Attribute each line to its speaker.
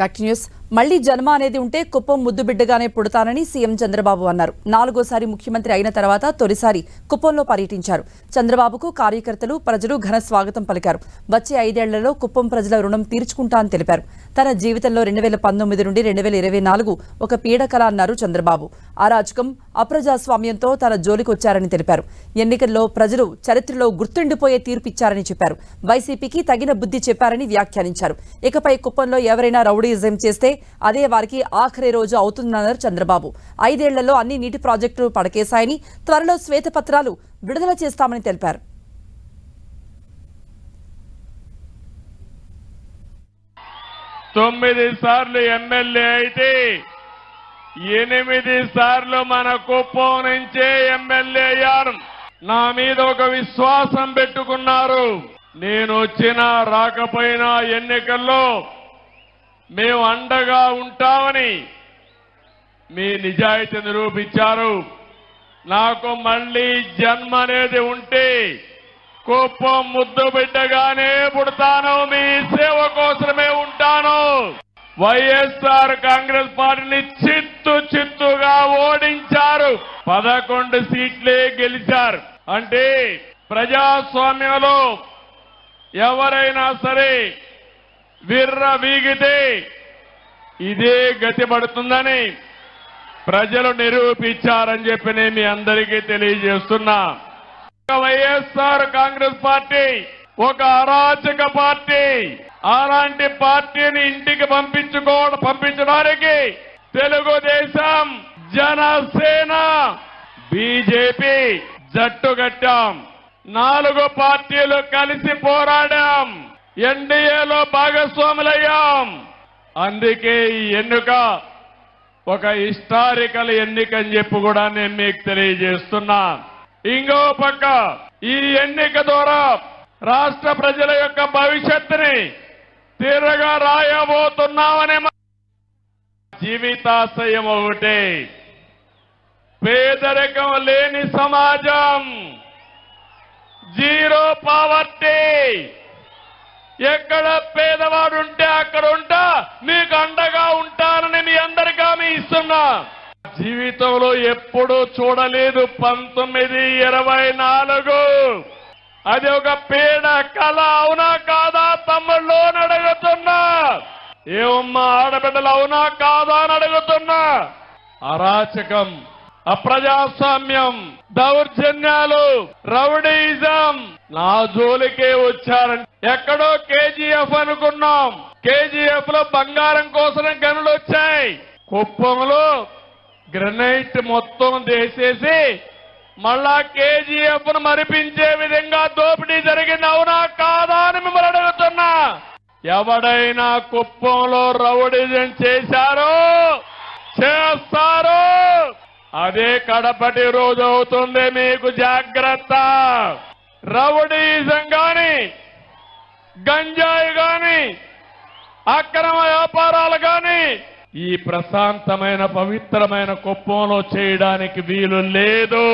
Speaker 1: Back news మళ్ళీ జన్మ అనేది ఉంటే కుప్పం ముద్దు బిడ్డగానే పుడతానని సీఎం చంద్రబాబు అన్నారు. నాలుగోసారి ముఖ్యమంత్రి అయిన తర్వాత తొలిసారి కుప్పంలో పర్యటించారు. చంద్రబాబుకు కార్యకర్తలు ప్రజలు ఘన స్వాగతం పలికారు. వచ్చే ఐదేళ్ళలో కుప్పం ప్రజల రుణం తీర్చుకుంటా అని తెలిపారు. తన జీవితంలో రెండు వేల పంతొమ్మిది నుండి రెండు వేల ఇరవై నాలుగు ఒక పీడకల అన్నారు చంద్రబాబు. అరాచకం అప్రజాస్వామ్యంతో తన జోలికొచ్చారని తెలిపారు. ఎన్నికల్లో ప్రజలు చరిత్రలో గుర్తుండిపోయే తీర్పిచ్చారని చెప్పారు. వైసీపీకి తగిన బుద్ధి చెప్పారని వ్యాఖ్యానించారు. ఇకపై కుప్పంలో ఎవరైనా రౌడీజం చేస్తే అదే వారికి ఆఖరి రోజు అవుతుందన్నారు చంద్రబాబు. ఐదేళ్ళలో అన్ని నీటి ప్రాజెక్టులు పడకేశాయని త్వరలో శ్వేతపత్రాలు విడుదల చేస్తామని తెలిపారు.
Speaker 2: తొమ్మిది సార్లు ఎమ్మెల్యే అయితే ఎనిమిది సార్లు మన కుప్పం నుంచే ఎమ్మెల్యే అయ్యారు. నా మీద ఒక విశ్వాసం పెట్టుకున్నారు. నేను వచ్చినా రాకపోయినా ఎన్నికల్లో మేము అండగా ఉంటామని మీ నిజాయితీ నిరూపించారు. నాకు మళ్ళీ జన్మ అనేది ఉంటే కుప్పం ముద్దు బిడ్డగానే పుడతాను. మీ సేవ కోసమే ఉంటాను. వైఎస్ఆర్ కాంగ్రెస్ పార్టీని చిత్తు చిత్తుగా ఓడించారు. పదకొండు సీట్లే గెలిచారు. అంటే ప్రజాస్వామ్యంలో ఎవరైనా సరే విర్ర వీగితే ఇదే గతి పడుతుందని ప్రజలు నిరూపించారని చెప్పి నేను మీ అందరికీ తెలియజేస్తున్నా. వైఎస్ఆర్ కాంగ్రెస్ పార్టీ ఒక అరాచక పార్టీ. అలాంటి పార్టీని ఇంటికి పంపించుకోవడం పంపించడానికి తెలుగుదేశం జనసేన బీజేపీ జట్టు కట్టాం. నాలుగు పార్టీలు కలిసి పోరాడాం. ఎన్డీఏలో భాగస్వాములయ్యాం. అందుకే ఈ ఎన్నిక ఒక హిస్టారికల్ ఎన్నిక అని చెప్పి కూడా నేను మీకు తెలియజేస్తున్నా. ఇంకో పక్క ఈ ఎన్నిక ద్వారా రాష్ట్ర ప్రజల యొక్క భవిష్యత్తుని తీరగా రాయబోతున్నామనే జీవితాశయం ఒకటే. పేదరికం లేని సమాజం. Zero poverty. ఎక్కడ పేదవాడు ఉంటే అక్కడ ఉంటా మీకు అండగా ఉంటానని మీ అందరికీ హామీ ఇస్తున్నా. జీవితంలో ఎప్పుడూ చూడలేదు పంతొమ్మిది ఇరవై నాలుగు. అది ఒక పీడ కళ అవునా కాదా తమ్ముళ్ళు? నడ అడుగుతున్నా. ఏమమ్మా ఆడబిడ్డలు అవునా కాదా అని అడుగుతున్నా. అరాచకం అప్రజాస్వామ్యం దౌర్జన్యాలు రౌడీజం. నా జోలికే వచ్చారంటే ఎక్కడో కేజీఎఫ్ అనుకున్నాం. కేజీఎఫ్లో బంగారం కోసం గనులు వచ్చాయి. కుప్పంలో గ్రనైట్ మొత్తం దేసేసి మళ్ళా కేజీఎఫ్ను మరిపించే విధంగా దోపిడీ జరిగింది అవునా కాదా అని మిమ్మల్ని అడుగుతున్నా ఎవడైనా కుప్పంలో రౌడిజం చేశారో చేస్తారు అదే కడపటి రోజు అవుతుంది మీకు జాగ్రత్త. రౌడీజం గాని గంజాయి గాని అక్రమ వ్యాపారాలు గాని ఈ ప్రశాంతమైన పవిత్రమైన కుప్పంలో చేయడానికి వీలు లేదు.